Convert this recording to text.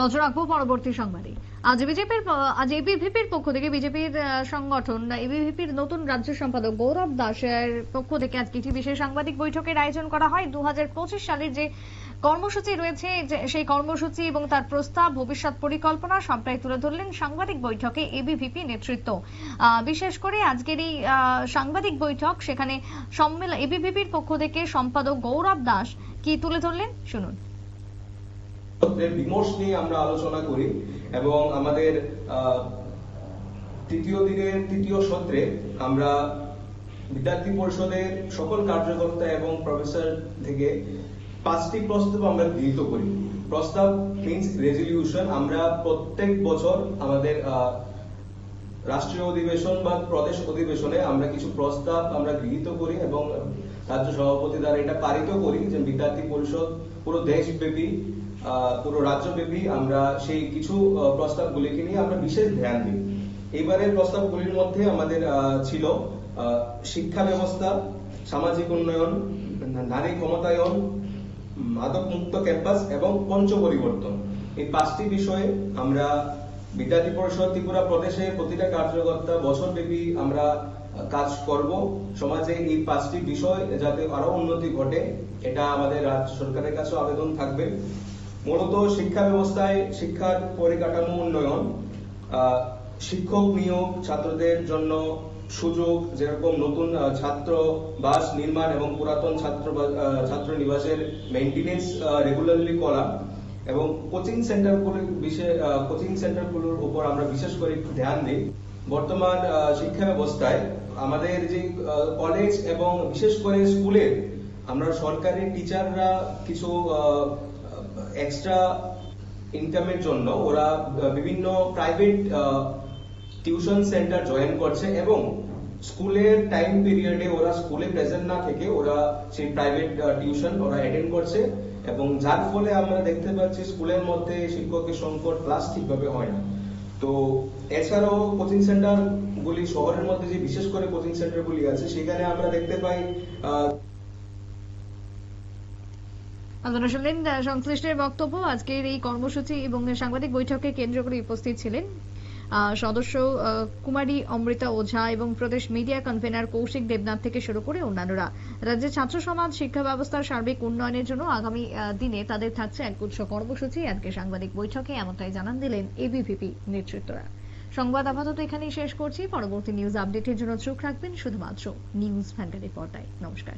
নজর রাখব পরবর্তী সংবাদে। আজ বিজেপির আজ এবিভিপির পক্ষ থেকে বিজেপির সংগঠন এবিভিপির নতুন রাজ্য সম্পাদক গৌরব দাসের পক্ষ থেকে আজকে একটি বিশেষ সাংবাদিক বৈঠকের আয়োজন করা হয়। দুই হাজার পঁচিশ সালের যে কর্মসূচি রয়েছে সেই কর্মসূচি এবং তার প্রস্তাব, ভবিষ্যৎ পরিকল্পনা সবটাই তুলে ধরলেন সাংবাদিক বৈঠকে এবিভিপি নেতৃত্ব। বিশেষ করে আজকের এই সাংবাদিক বৈঠক, সেখানে সম্মেলন এবিভিপির পক্ষ থেকে সম্পাদক গৌরব দাস কি তুলে ধরলেন? শুনুন। বিমর্ষ নিয়ে আমরা আলোচনা করি এবং আমাদের তৃতীয় দিনের তৃতীয় সত্রে আমরা বিদ্যার্থী পরিষদের সকল কার্যকর্তা এবং প্রফেসর থেকে পাঁচটি প্রস্তাব আমরা গৃহীত করি। প্রস্তাব মিনস রেজলিউশন আমরা প্রত্যেক বছর আমাদের রাষ্ট্রীয় অধিবেশন বা প্রদেশ অধিবেশনে আমরা কিছু প্রস্তাব আমরা গৃহীত করি এবং রাজ্য সভাপতি দ্বারা এটা পারিত করি যে বিদ্যার্থী পরিষদ, পুরো দেশব্যাপী পুরো রাজ্যব্যাপী আমরা সেই কিছু প্রস্তাবগুলিকে নিয়ে আমরা বিশেষ ধ্যান দিই। এইবারের প্রস্তাবগুলির মধ্যে আমাদের ছিল শিক্ষা ব্যবস্থা, সামাজিক উন্নয়ন, নারী ক্ষমতায়ন মাদক মুক্ত ক্যাম্পাস এবং পঞ্চ পরিবর্তন এই পাঁচটি বিষয়ে আমরা বিদ্যার্থী পরিষদ ত্রিপুরা প্রদেশে প্রতিটা কার্যকর্তা বছরব্যাপী আমরা কাজ করব। সমাজে এই পাঁচটি বিষয় যাতে আরও উন্নতি ঘটে, এটা আমাদের রাজ্য সরকারের কাছে আবেদন থাকবে। মূলত শিক্ষা ব্যবস্থায় শিক্ষার পরিকাঠামো উন্নয়ন শিক্ষক নিয়োগ, ছাত্রদের জন্য সুযোগ, যেরকম নতুন ছাত্র বাস নির্মাণ এবং পুরাতন ছাত্র ছাত্র নিবাসের মেইনটেনেন্স রেগুলারলি করা। এবং কোচিং সেন্টারগুলির বিশেষ কোচিং সেন্টারগুলোর উপর আমরা বিশেষ করে একটু ধ্যান দিই। বর্তমান শিক্ষা ব্যবস্থায় আমাদের যে কলেজ এবং বিশেষ করে স্কুলের আমরা সরকারি টিচাররা কিছু এক্সট্রা ইনকামের জন্য ওরা বিভিন্ন প্রাইভেট টিউশন সেন্টার জয়েন করছে এবং স্কুলের টাইম পিরিয়ডে ওরা স্কুলে প্রেজেন্ট না থেকে ওরা সেই প্রাইভেট টিউশন ওরা অ্যাটেন্ড করছে এবং যার ফলে আমরা দেখতে পাচ্ছি স্কুলের মধ্যে শিক্ষকের সংকট ক্লাস ঠিকভাবে হয় না। তো এছাড়াও কোচিং সেন্টার গুলি, শহরের মধ্যে যে বিশেষ করে কোচিং সেন্টার গুলি আছে, সেখানে আমরা দেখতে পাই আপনারা শুনলেন সংশ্লিষ্টের বক্তব্য আজকের এই কর্মসূচি এবং সাংবাদিক বৈঠকে কেন্দ্র করে উপস্থিত ছিলেন সদস্য কুমারী, অমৃতা ওঝা এবং প্রদেশ মিডিয়া কনভেনার কৌশিক দেবনাথ থেকে শুরু করে অন্যান্যরা। রাজ্যের ছাত্র সমাজ, শিক্ষা ব্যবস্থার সার্বিক উন্নয়নের জন্য আগামী দিনে তাদের থাকছে এক গুচ্ছ কর্মসূচি। আজকে সাংবাদিক বৈঠকে এমনটাই জানান দিলেন এবিভিপি নেতৃত্বরা। সংবাদ আপাতত এখানেই শেষ করছি। পরবর্তী নিউজ আপডেটের জন্য চোখ রাখবেন শুধুমাত্র নিউজ ভ্যানগাড়ির পর্দায়। নমস্কার।